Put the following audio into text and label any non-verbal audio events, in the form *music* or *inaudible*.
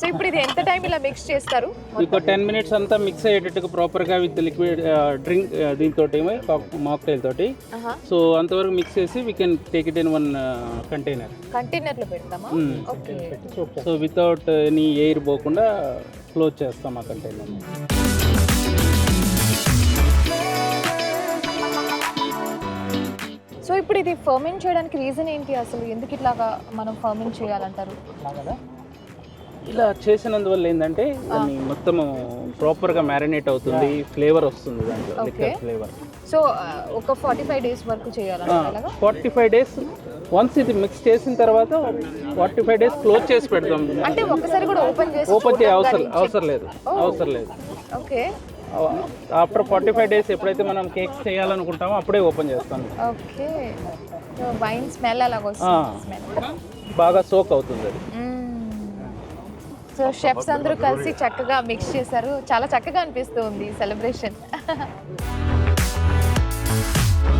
So ఇప్పుడు ఇది ఎంత టైం ఇలా మిక్స్ చేస్తారు? ఇంకో టెన్ మినిట్స్ అంతా మిక్స్ అయ్యేటట్టుగా ప్రాపర్గా విత్ లిక్విడ్ డ్రింక్ దీంతో మాక్టైల్ తోటి. సో అంతవరకు మిక్స్ చేసి we can take it in one container కంటైనర్లో పెడతామా? Okay so without any air పోకుండా క్లోజ్ చేస్తాం ఆ కంటైనర్ సో ఇప్పుడు ఇది ఫర్మెంట్ చేయడానికి రీజన్ ఏంటి అసలు? ఎందుకు ఇట్లాగా మనం ఫర్మెంట్ చేయాలంటారు? ఇలా చేసినందువల్ల ఏంటంటే దాన్ని మొత్తం ప్రాపర్గా మ్యారినేట్ అవుతుంది ఫ్లేవర్ వస్తుంది దాంట్లో. లిక్కర్ ఫ్లేవర్ సో ఒక ఫార్టీ ఫైవ్ డేస్ వరకు అలాగా ఫార్టీ ఫైవ్ డేస్ వన్స్ ఇది మిక్స్ చేసిన తర్వాత ఫార్టీ ఫైవ్ డేస్ క్లోజ్ చేసి పెడతాం అంటే ఒక్కసారి కూడా ఓపెన్ చేసి ఓపెన్ చేయ అవసరం కానీ అవసరం లేదు అవసరం లేదు. Okay after forty five days ఎప్పుడైతే మనం కేక్స్ చేయాలనుకుంటామో అప్పుడే ఓపెన్ చేస్తాం ఓకే వైన్ స్మెల్ అలాగ బాగా సోక్ అవుతుంది అది. సో షెఫ్స్ అందరూ కలిసి చక్కగా మిక్స్ చేశారు. చాలా చక్కగా అనిపిస్తుంది సెలబ్రేషన్ *laughs*